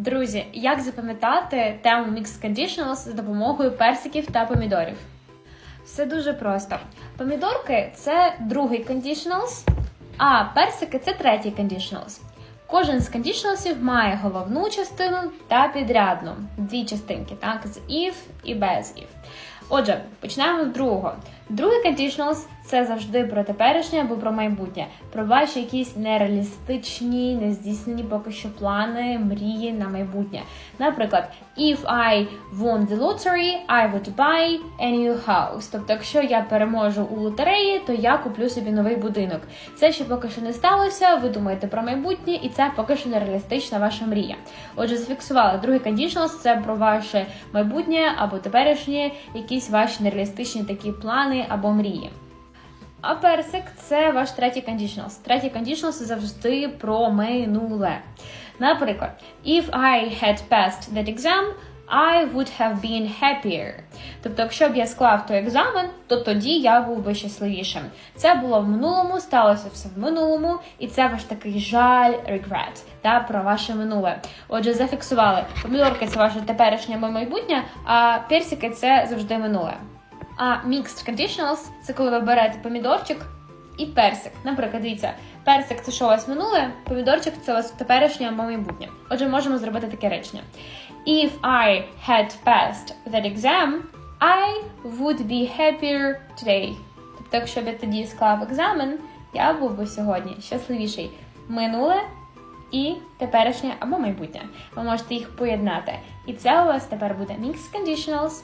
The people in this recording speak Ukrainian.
Друзі, як запам'ятати тему Mixed Conditionals за допомогою персиків та помідорів? Все дуже просто. Помідорки це другий conditionals, а персики це третій conditionals. Кожен з conditionalsів має головну частину та підрядну. Дві частинки, так, з if і без if. Отже, почнемо з другого. Другий conditionals – це завжди про теперішнє або про майбутнє, про ваші якісь нереалістичні, нездійснені поки що плани, мрії на майбутнє. Наприклад, if I won the lottery, I would buy a new house. Тобто, якщо я переможу у лотереї, то я куплю собі новий будинок. Це ще поки що не сталося. Ви думаєте про майбутнє, і це поки що нереалістична ваша мрія. Отже, зафіксували другий conditionals – це про ваше майбутнє або теперішнє, якісь ваші нереалістичні такі плани або мрії. А персик це ваш третій conditionals. Третій conditionals завжди про минуле. Наприклад, if I had passed that exam, I would have been happier. Тобто, якщо б я склав той екзамен, то тоді я був би щасливішим. Це було в минулому, сталося все в минулому, і це ваш такий жаль, regret, та про ваше минуле. Отже, зафіксували. Помідорки це ваше теперішнє майбутнє, а персики це завжди минуле. А mixed conditionals – це коли ви берете помідорчик і персик. Наприклад, дивіться, персик це що у вас минуле, помідорчик це у вас теперішнє або майбутнє. Отже, можемо зробити таке речення. If I had passed that exam, I would be happier today. Тобто, якщо б я тоді склав екзамен, я був би сьогодні щасливіший. Минуле і теперішнє або майбутнє. Ви можете їх поєднати. І це у вас тепер буде mixed conditionals